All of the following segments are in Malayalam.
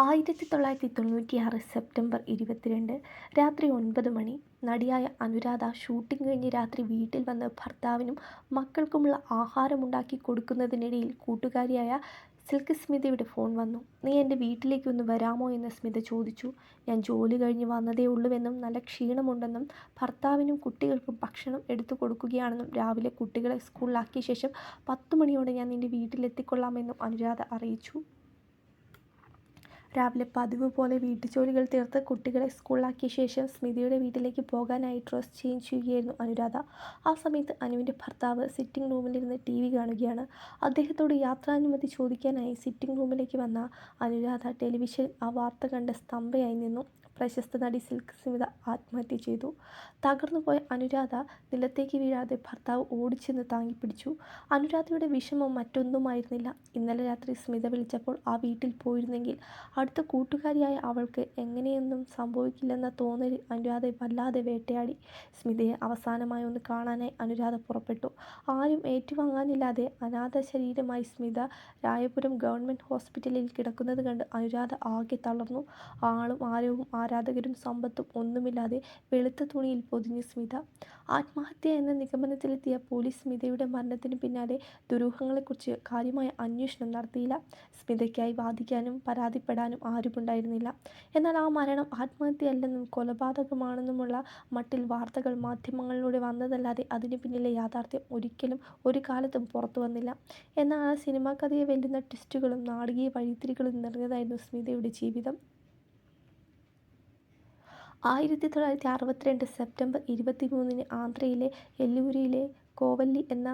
ആയിരത്തി തൊള്ളായിരത്തി തൊണ്ണൂറ്റിയാറ് സെപ്റ്റംബർ ഇരുപത്തിരണ്ട് രാത്രി ഒൻപത് മണി. നടിയായ അനുരാധ ഷൂട്ടിംഗ് കഴിഞ്ഞ് രാത്രി വീട്ടിൽ വന്ന് ഭർത്താവിനും മക്കൾക്കുമുള്ള ആഹാരമുണ്ടാക്കി കൊടുക്കുന്നതിനിടയിൽ കൂട്ടുകാരിയായ സിൽക്ക് സ്മിതയുടെ ഫോൺ വന്നു. നീ എന്റെ വീട്ടിലേക്ക് ഒന്ന് വരാമോ? എന്ന് സ്മിത ചോദിച്ചു. ഞാൻ ജോലി കഴിഞ്ഞ് വന്നതേ ഉള്ളൂവെന്നും നല്ല ക്ഷീണമുണ്ടെന്നും ഭർത്താവിനും കുട്ടികൾക്കും ഭക്ഷണം എടുത്തു കൊടുക്കുകയാണെന്നും രാവിലെ കുട്ടികളെ സ്കൂളിലാക്കിയ ശേഷം പത്ത് മണിയോടെ ഞാൻ നിന്റെ വീട്ടിലെത്തിക്കൊള്ളാമെന്നും അനുരാധ അറിയിച്ചു. രാവിലെ പതിവ് പോലെ വീട്ടുജോലികൾ തീർത്ത് കുട്ടികളെ സ്കൂളിലാക്കിയ ശേഷം സ്മിതയുടെ വീട്ടിലേക്ക് പോകാനായി ഡ്രസ് ചേഞ്ച് ചെയ്യുകയായിരുന്നു അനുരാധ. ആ സമയത്ത് അനുവിന്റെ ഭർത്താവ് സിറ്റിംഗ് റൂമിലിരുന്ന് ടി വി കാണുകയാണ്. അദ്ദേഹത്തോട് യാത്രാനുമതി ചോദിക്കാനായി സിറ്റിംഗ് റൂമിലേക്ക് വന്ന അനുരാധ ടെലിവിഷൻ ആ വാർത്ത കണ്ട് സ്തംഭയായി നിന്നു. പ്രശസ്ത നടി സിൽക്ക് സ്മിത ആത്മഹത്യ ചെയ്തു. തകർന്നുപോയ അനുരാധ നിലത്തേക്ക് വീഴാതെ ഭർത്താവ് ഓടിച്ചെന്ന് താങ്ങിപ്പിടിച്ചു. അനുരാധയുടെ വിഷമം മറ്റൊന്നുമായിരുന്നില്ല. ഇന്നലെ രാത്രി സ്മിത വിളിച്ചപ്പോൾ ആ വീട്ടിൽ പോയിരുന്നെങ്കിൽ അടുത്ത കൂട്ടുകാരിയായ അവൾക്ക് എങ്ങനെയൊന്നും സംഭവിക്കില്ലെന്ന തോന്നൽ അനുരാധയെ വല്ലാതെ വേട്ടയാടി. സ്മിതയെ അവസാനമായി ഒന്ന് കാണാനായി അനുരാധ പുറപ്പെട്ടു. ആരും ഏറ്റുവാങ്ങാനില്ലാതെ അനാഥ ശരീരമായി സ്മിത രായപുരം ഗവൺമെന്റ് ഹോസ്പിറ്റലിൽ കിടക്കുന്നത് കണ്ട് അനുരാധ ആകെ തളർന്നു. ആളും ആരവും ആരാധകരും സമ്പത്തും ഒന്നുമില്ലാതെ വെളുത്ത തുണിയിൽ പൊതിഞ്ഞ് സ്മിത. ആത്മഹത്യ എന്ന നിഗമനത്തിലെത്തിയ പോലീസ് സ്മിതയുടെ മരണത്തിന് പിന്നാലെ ദുരൂഹങ്ങളെക്കുറിച്ച് കാര്യമായ അന്വേഷണം നടത്തിയില്ല. സ്മിതയ്ക്കായി വാദിക്കാനും പരാതിപ്പെടാനും ആരുമുണ്ടായിരുന്നില്ല. എന്നാൽ ആ മരണം ആത്മഹത്യയല്ലെന്നും കൊലപാതകമാണെന്നുമുള്ള മട്ടിൽ വാർത്തകൾ മാധ്യമങ്ങളിലൂടെ വന്നതല്ലാതെ അതിന് പിന്നിലെ യാഥാർത്ഥ്യം ഒരിക്കലും ഒരു കാലത്തും പുറത്തു വന്നില്ല. എന്നാൽ ആ സിനിമാ കഥയെ വെല്ലുന്ന ട്വിസ്റ്റുകളും നാടകീയ വഴിത്തിരികളും നിറഞ്ഞതായിരുന്നു സ്മിതയുടെ ജീവിതം. ആയിരത്തി തൊള്ളായിരത്തി അറുപത്തിരണ്ട് സെപ്റ്റംബർ ഇരുപത്തി മൂന്നിന് ആന്ധ്രയിലെ എല്ലൂരിയിലെ കോവല്ലി എന്ന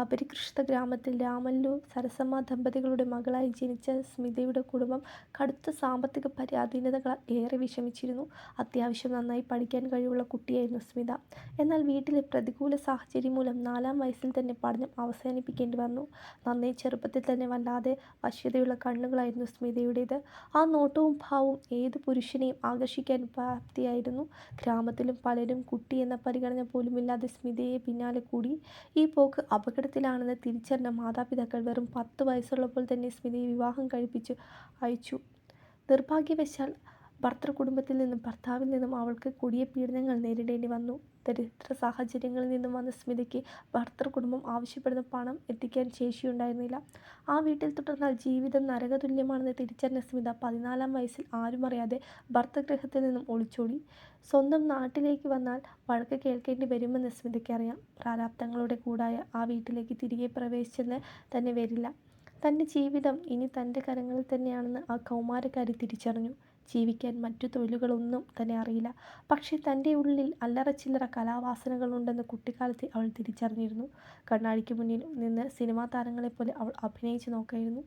അപരികൃഷ്ട ഗ്രാമത്തിൽ രാമല്ലു സരസമ്മ ദമ്പതികളുടെ മകളായി ജനിച്ച സ്മിതയുടെ കുടുംബം കടുത്ത സാമ്പത്തിക പരാധീനതകളാൽ ഏറെ വിഷമിച്ചിരുന്നു. അത്യാവശ്യം നന്നായി പഠിക്കാൻ കഴിവുള്ള കുട്ടിയായിരുന്നു സ്മിത. എന്നാൽ വീട്ടിലെ പ്രതികൂല സാഹചര്യം മൂലം നാലാം വയസ്സിൽ തന്നെ പഠനം അവസാനിപ്പിക്കേണ്ടി വന്നു. നന്നേ ചെറുപ്പത്തിൽ തന്നെ വല്ലാതെ വശ്യതയുള്ള കണ്ണുകളായിരുന്നു സ്മിതയുടേത്. ആ നോട്ടവും ഭാവവും ഏത് പുരുഷനെയും ആകർഷിക്കാൻ പ്രാപ്തിയായിരുന്നു. ഗ്രാമത്തിലും പലരും കുട്ടി എന്ന പരിഗണന പോലുമില്ലാതെ സ്മിതയെ പിന്നാലെ കൂടി. ഈ പോക്ക് അപകടത്തിലാണെന്ന് തിരിച്ചറിഞ്ഞ മാതാപിതാക്കൾ വെറും പത്ത് വയസ്സുള്ളപ്പോൾ തന്നെ സ്മിതയെ വിവാഹം കഴിപ്പിച്ച് അയച്ചു. നിർഭാഗ്യവശാൽ ഭർത്തൃ കുടുംബത്തിൽ നിന്നും ഭർത്താവിൽ നിന്നും അവൾക്ക് കൊടിയ പീഡനങ്ങൾ നേരിടേണ്ടി വന്നു. ദരിദ്ര സാഹചര്യങ്ങളിൽ നിന്നും വന്ന സ്മിതയ്ക്ക് ഭർത്തൃ കുടുംബം ആവശ്യപ്പെടുന്ന പണം എത്തിക്കാൻ ശേഷിയുണ്ടായിരുന്നില്ല. ആ വീട്ടിൽ തുടർന്നാൽ ജീവിതം നരകതുല്യമാണെന്ന് തിരിച്ചറിഞ്ഞ സ്മിത പതിനാലാം വയസ്സിൽ ആരും അറിയാതെ ഭർത്തൃഗൃഹത്തിൽ നിന്നും ഒളിച്ചോടി. സ്വന്തം നാട്ടിലേക്ക് വന്നാൽ വഴക്ക് കേൾക്കേണ്ടി വരുമെന്ന് സ്മിതയ്ക്കറിയാം പ്രാരാബ്ദങ്ങളുടെ കൂടായ ആ വീട്ടിലേക്ക് തിരികെ പ്രവേശിച്ചെന്ന് തന്നെ വരില്ല. തന്റെ ജീവിതം ഇനി തന്റെ കരങ്ങളിൽ തന്നെയാണെന്ന് ആ കൗമാരക്കാരി തിരിച്ചറിഞ്ഞു. ജീവിക്കാൻ മറ്റു തൊഴിലുകളൊന്നും തന്നെ അറിയില്ല. പക്ഷേ തന്റെ ഉള്ളിൽ അല്ലറ ചില്ലറ കലാവാസനകളുണ്ടെന്ന് കുട്ടിക്കാലത്തെ അവൾ തിരിച്ചറിഞ്ഞിരുന്നു. കണ്ണാടിക്ക് മുന്നിൽ നിന്ന് സിനിമാ താരങ്ങളെപ്പോലെ അവൾ അഭിനയിച്ചു നോക്കായിരുന്നു.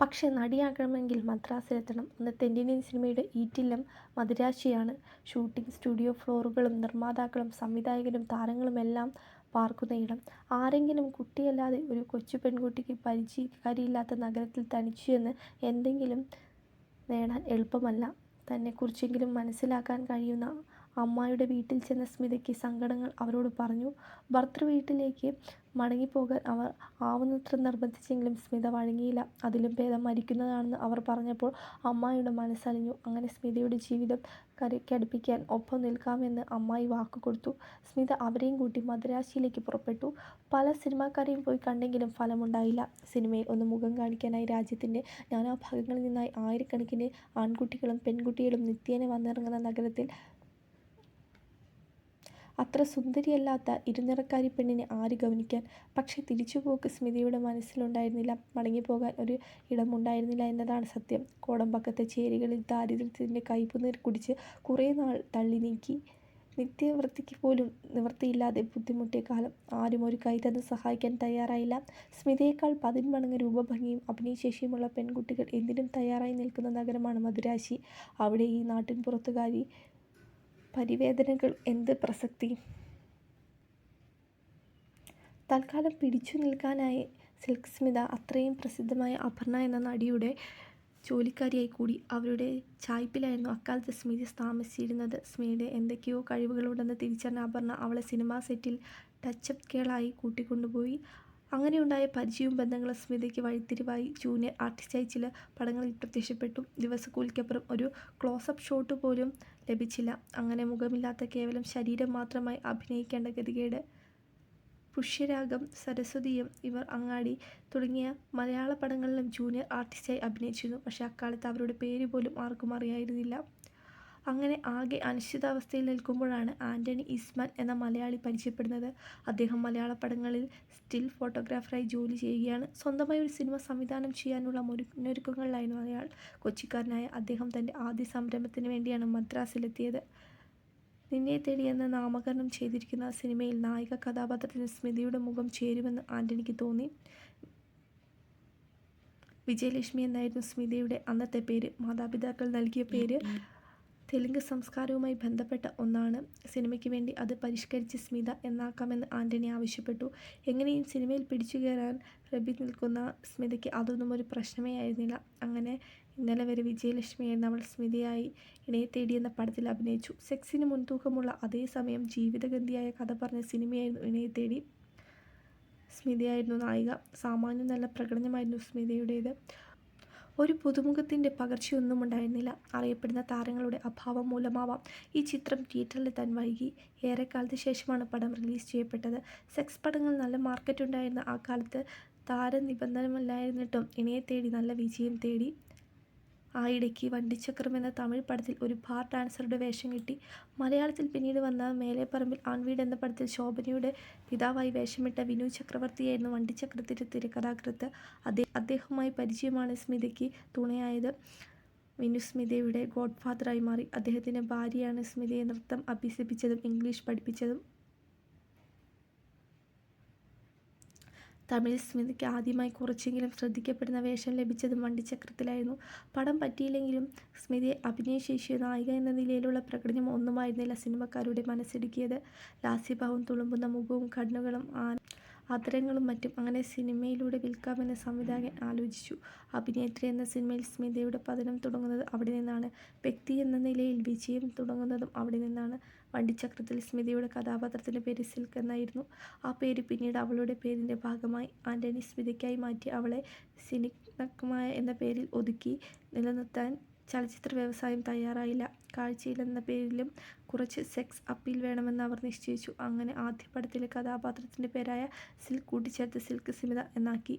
പക്ഷേ നടിയാകണമെങ്കിൽ മദ്രാസിലെത്തണം അന്നത്തെ ഇന്ത്യൻ സിനിമയുടെ ഈറ്റില്ലം മദിരാശിയാണ് ഷൂട്ടിംഗ് സ്റ്റുഡിയോ ഫ്ലോറുകളും നിർമ്മാതാക്കളും സംവിധായകരും താരങ്ങളുമെല്ലാം പാർക്കുന്ന ഇടം. ആരെങ്കിലും കുട്ടിയല്ലാതെ ഒരു കൊച്ചു പെൺകുട്ടിക്ക് പരിചയക്കാരിയില്ലാത്ത നഗരത്തിൽ തനിച്ചു എന്ന് എന്തെങ്കിലും നേടാൻ എളുപ്പമല്ല. തന്നെക്കുറിച്ചെങ്കിലും മനസ്സിലാക്കാൻ കഴിയുന്ന അമ്മായിയുടെ വീട്ടിൽ ചെന്ന സ്മിതയ്ക്ക് സങ്കടങ്ങൾ അവരോട് പറഞ്ഞു. ഭർത്തൃ വീട്ടിലേക്ക് മടങ്ങിപ്പോകാൻ അവർ ആവുന്നത്ര നിർബന്ധിച്ചെങ്കിലും സ്മിത വഴങ്ങിയില്ല. അതിലും ഭേദം മരിക്കുന്നതാണെന്ന് അവർ പറഞ്ഞപ്പോൾ അമ്മായിയുടെ മനസ്സലിഞ്ഞു. അങ്ങനെ സ്മിതയുടെ ജീവിതം കരയ്ക്കടുപ്പിക്കാൻ ഒപ്പം നിൽക്കാമെന്ന് അമ്മായി വാക്കുകൊടുത്തു സ്മിത അവരെയും കൂട്ടി മദ്രാശിയിലേക്ക് പുറപ്പെട്ടു. പല സിനിമാക്കാരെയും പോയി കണ്ടെങ്കിലും ഫലമുണ്ടായില്ല. സിനിമയിൽ ഒന്ന് മുഖം കാണിക്കാനായി രാജ്യത്തിന്റെ നാനാഭാഗങ്ങളിൽ നിന്നായി ആയിരക്കണക്കിന് ആൺകുട്ടികളും പെൺകുട്ടികളും നിത്യേന വന്നിറങ്ങുന്ന നഗരത്തിൽ അത്ര സുന്ദരിയല്ലാത്ത ഇരുനിറക്കാരി പെണ്ണിനെ ആര് ഗവനിക്കാൻ പക്ഷേ തിരിച്ചുപോക്ക് സ്മിതയുടെ മനസ്സിലുണ്ടായിരുന്നില്ല. മടങ്ങിപ്പോകാൻ ഒരു ഇടമുണ്ടായിരുന്നില്ല എന്നതാണ് സത്യം. കോടമ്പക്കത്തെ ചേരികളിൽ ദാരിദ്ര്യത്തിന്റെ കയ്പുനീർ കുടിച്ച് കുറേ നാൾ തള്ളി നീക്കി. നിത്യവൃത്തിക്ക് പോലും നിവൃത്തിയില്ലാതെ ബുദ്ധിമുട്ടിയ കാലം ആരും ഒരു കൈ തന്ന് സഹായിക്കാൻ തയ്യാറായില്ല. സ്മിതയേക്കാൾ പതിന്മടങ്ങ് രൂപഭംഗിയും അഭിനയശേഷിയുമുള്ള പെൺകുട്ടികൾ എന്തിനും തയ്യാറായി നിൽക്കുന്ന നഗരമാണ് മധുരാശി. അവിടെ ഈ നാട്ടിൻ പുറത്തുകാരി പരിവേദനകൾ എന്ത് പ്രസക്തി? തൽക്കാലം പിടിച്ചു നിൽക്കാനായി സിൽക്ക് സ്മിത അത്രയും പ്രസിദ്ധമായ അപർണ എന്ന നടിയുടെ ജോലിക്കാരിയായി കൂടി അവരുടെ ചായ്പിലായിരുന്നു അക്കാലത്ത് സ്മിതി താമസിച്ചിരുന്നത്. സ്മിതയുടെ എന്തൊക്കെയോ കഴിവുകളുണ്ടെന്ന് തിരിച്ചറിഞ്ഞ അപർണ അവളെ സിനിമാ സെറ്റിൽ ടച്ചപ്പ് കേളായി കൂട്ടിക്കൊണ്ടുപോയി. അങ്ങനെയുണ്ടായ പരിചയവും ബന്ധങ്ങളും സ്മിതയ്ക്ക് വഴിത്തിരിവായി. ജൂനിയർ ആർട്ടിസ്റ്റായി ചില പടങ്ങളിൽ പ്രത്യക്ഷപ്പെട്ടു. ദിവസക്കൂലിക്കപ്പുറം ഒരു ക്ലോസപ്പ് ഷോട്ട് പോലും ലഭിച്ചില്ല. അങ്ങനെ മുഖമില്ലാത്ത കേവലം ശരീരം മാത്രമായി അഭിനയിക്കേണ്ട ഗതികേട്. പുഷ്യരാഗം, സരസ്വതിയും ഇവർ അങ്ങാടി തുടങ്ങിയ മലയാള പടങ്ങളിലും ജൂനിയർ ആർട്ടിസ്റ്റായി അഭിനയിച്ചിരുന്നു. പക്ഷേ അക്കാലത്ത് അവരുടെ പേര് പോലും ആർക്കും അറിയായിരുന്നില്ല. അങ്ങനെ ആകെ അനിശ്ചിതാവസ്ഥയിൽ നിൽക്കുമ്പോഴാണ് ആന്റണി ഇസ്മാൻ എന്ന മലയാളി പരിചയപ്പെടുന്നത്. അദ്ദേഹം മലയാള പടങ്ങളിൽ സ്റ്റിൽ ഫോട്ടോഗ്രാഫറായി ജോലി ചെയ്യുകയാണ്. സ്വന്തമായി ഒരു സിനിമ സംവിധാനം ചെയ്യാനുള്ള മുന്നൊരുക്കങ്ങളിലായിരുന്നു അയാൾ. കൊച്ചിക്കാരനായ അദ്ദേഹം തന്റെ ആദ്യ സംരംഭത്തിന് വേണ്ടിയാണ് മദ്രാസിലെത്തിയത്. നിന്നെ തേടി എന്ന് നാമകരണം ചെയ്തിരിക്കുന്ന സിനിമയിൽ നായിക കഥാപാത്രത്തിന് സ്മിതിയുടെ മുഖം ചേരുമെന്ന് ആന്റണിക്ക് തോന്നി. വിജയലക്ഷ്മി എന്നായിരുന്നു സ്മിതയുടെ അന്നത്തെ പേര്. മാതാപിതാക്കൾ നൽകിയ പേര് തെലുങ്ക് സംസ്കാരവുമായി ബന്ധപ്പെട്ട ഒന്നാണ്. സിനിമയ്ക്ക് വേണ്ടി അത് പരിഷ്കരിച്ച് സ്മിത എന്നാക്കാമെന്ന് ആന്റണി ആവശ്യപ്പെട്ടു. എങ്ങനെയും സിനിമയിൽ പിടിച്ചു കയറാൻ റബി നിൽക്കുന്ന സ്മിതയ്ക്ക് അതൊന്നും ഒരു പ്രശ്നമേ ആയിരുന്നില്ല. അങ്ങനെ ഇന്നലെ വരെ വിജയലക്ഷ്മിയായിരുന്ന അവൾ സ്മിതയായി ഇണയെ എന്ന പടത്തിൽ അഭിനയിച്ചു. സെക്സിന് മുൻതൂക്കമുള്ള അതേ സമയം ജീവിതഗന്ധിയായ കഥ പറഞ്ഞ സിനിമയായിരുന്നു ഇണയെ തേടി സ്മിതയായിരുന്നു നായിക. സാമാന്യം നല്ല പ്രകടനമായിരുന്നു സ്മിതയുടേത്. ഒരു പുതുമുഖത്തിന്റെ പകർച്ചയൊന്നും ഉണ്ടായിരുന്നില്ല അറിയപ്പെടുന്ന താരങ്ങളുടെ അഭാവം മൂലമാവാം ഈ ചിത്രം തിയേറ്ററിലെത്താൻ വൈകി. ഏറെക്കാലത്ത് ശേഷമാണ് പടം റിലീസ് ചെയ്യപ്പെട്ടത്. സെക്സ് പടങ്ങൾ നല്ല മാർക്കറ്റ് ഉണ്ടായിരുന്ന ആ കാലത്ത് താരനിബന്ധനമല്ലായിരുന്നിട്ടും ഇണയെ തേടി നല്ല വിജയം നേടി. ഇടയ്ക്ക് വണ്ടിച്ചക്രം എന്ന തമിഴ് പടത്തിൽ ഒരു ബാർ ഡാൻസറുടെ വേഷം കിട്ടി. മലയാളത്തിൽ പിന്നീട് വന്ന മേലെപ്പറമ്പിൽ ആൺവീട് എന്ന പടത്തിൽ ശോഭനയുടെ പിതാവായി വേഷമിട്ട വിനു ചക്രവർത്തിയായിരുന്നു വണ്ടിച്ചക്രത്തിന്റെ തിരക്കഥാകൃത്ത്. അദ്ദേഹവുമായി പരിചയമാണ് സ്മിതയ്ക്ക് തുണയായത്. വിനു സ്മിതയുടെ ഗോഡ്ഫാദറായി മാറി. അദ്ദേഹത്തിന്റെ ഭാര്യയാണ് സ്മിതയെ നൃത്തം അഭ്യസിപ്പിച്ചതും ഇംഗ്ലീഷ് പഠിപ്പിച്ചതും. തമിഴിൽ സ്മിതയ്ക്ക് ആദ്യമായി കുറച്ചെങ്കിലും ശ്രദ്ധിക്കപ്പെടുന്ന വേഷം ലഭിച്ചതും വണ്ടിച്ചക്രത്തിലായിരുന്നു. പടം പറ്റിയില്ലെങ്കിലും സ്മിതയെ അഭിനയശേഷിയോ നായിക എന്ന നിലയിലുള്ള പ്രകടനം ഒന്നുമായിരുന്നില്ല സിനിമക്കാരുടെ മനസ്സിടുക്കിയത്. ലാസ്യഭാവം തുളുമ്പുന്ന മുഖവും കണ്ണുകളും ആദരങ്ങളും മറ്റും. അങ്ങനെ സിനിമയിലൂടെ വിൽക്കാമെന്ന് സംവിധായകൻ ആലോചിച്ചു. അഭിനേത്രി എന്ന സിനിമയിൽ സ്മിതയുടെ പതനം തുടങ്ങുന്നത് അവിടെ നിന്നാണ്. വ്യക്തി എന്ന നിലയിൽ വിജയം തുടങ്ങുന്നതും അവിടെ നിന്നാണ്. വണ്ടിച്ചക്രത്തിൽ സ്മിതയുടെ കഥാപാത്രത്തിന്റെ പേര് സിൽക്ക് എന്നായിരുന്നു. ആ പേര് പിന്നീട് അവളുടെ പേരിന്റെ ഭാഗമായി. ആന്റണി സ്മിതയ്ക്കായി മാറ്റി അവളെ സിനിഗ്നമ്മ എന്ന പേരിൽ ഒതുക്കി. നിലനിർത്താൻ ചലച്ചിത്ര വ്യവസായം തയ്യാറായില്ല. കാഴ്ചയില്ലെന്ന പേരിലും കുറച്ച് സെക്സ് അപ്പീൽ വേണമെന്ന് അവർ നിശ്ചയിച്ചു. അങ്ങനെ ആദ്യ പടത്തിലെ കഥാപാത്രത്തിന്റെ പേരായ സിൽക്ക് കൂട്ടിച്ചേർത്ത് സിൽക്ക് സ്മിത എന്നാക്കി.